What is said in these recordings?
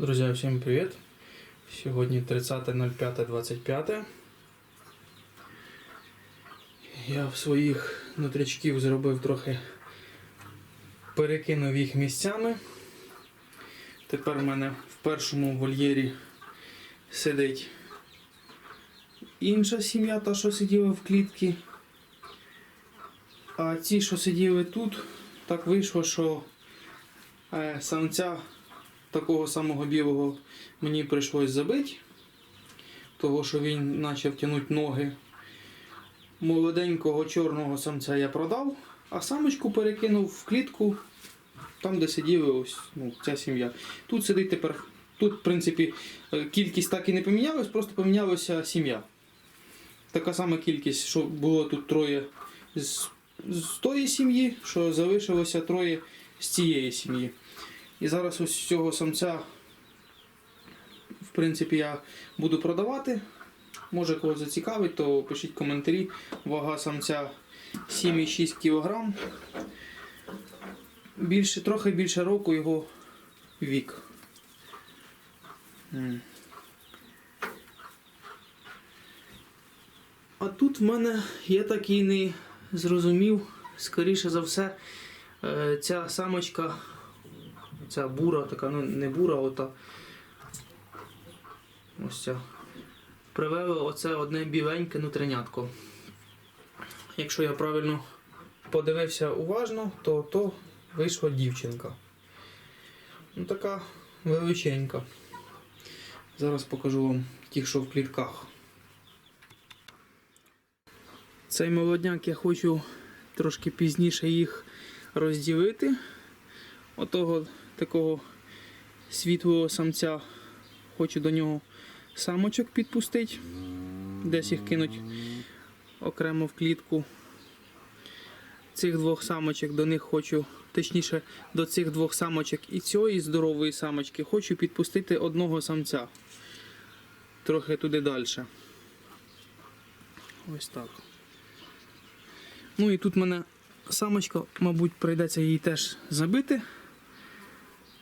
Друзі, всім привіт! Сьогодні 30.05.25. Я в своїх нутрячків зробив трохи, перекинув їх місцями. Тепер в мене в першому вольєрі сидить інша сім'я, та що сиділа в клітці. А ті, що сиділи тут, так вийшло, що е, самця такого самого білого мені прийшлось забити, того що він почав тягнути ноги. Молоденького чорного самця я продав, а самочку перекинув в клітку, там, де сиділи ось ну, ця сім'я. Тут сидить тепер. Тут, в принципі, е, кількість так і не помінялась, просто помінялася сім'я. Така сама кількість, що було тут троє з, з тої сім'ї, що залишилося троє з цієї сім'ї. І зараз ось цього самця, в принципі, я буду продавати. Може кого зацікавить, то пишіть коментарі. Вага самця 7,6 кг. Більше, трохи більше року його вік. А тут в мене я так і не зрозумів, скоріше за все, е, ця самочка Ця бура, така, ну не бура, ота. Ось ця. Привели оце одне біленьке нутринятко. Якщо я правильно подивився уважно, то то вийшла дівчинка. Ну така величенька. Зараз покажу вам ті, що в клітках. Цей молодняк я хочу трошки пізніше їх розділити. Отого такого світлого самця хочу до нього самочок підпустити, десь їх кинуть окремо в клітку. Цих двох самочок до них хочу, точніше, до цих двох самочок і цієї здорової самочки хочу підпустити одного самця. Трохи туди далі. Ось так. Ну і тут мене самочка, мабуть, прийдеться її теж забити.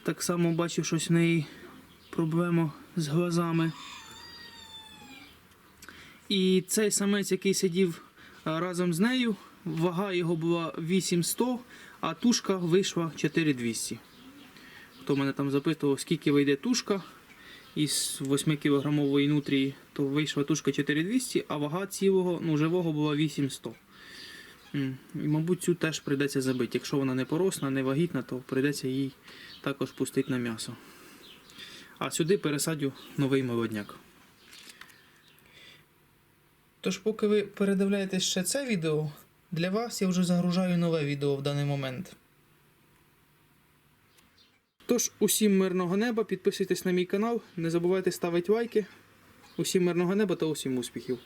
Так само бачив, щось в неї проблема з глазами. І цей самець, який сидів разом з нею, вага його була 8100, а тушка вийшла 4200. Хто мене там запитував, скільки вийде тушка із 8 кілограмової нутрії, то вийшла тушка 4200, а вага цілого ну, живого була 8100. І, мабуть, цю теж прийдеться забити. Якщо вона не поросна, не вагітна, то прийдеться їй також пустити на м'ясо. А сюди пересадю новий молодняк. Тож, поки ви передивляєтесь ще це відео, для вас я вже загружаю нове відео в даний момент. Тож, усім мирного неба, підписуйтесь на мій канал, не забувайте ставити лайки. Усім мирного неба та усім успіхів!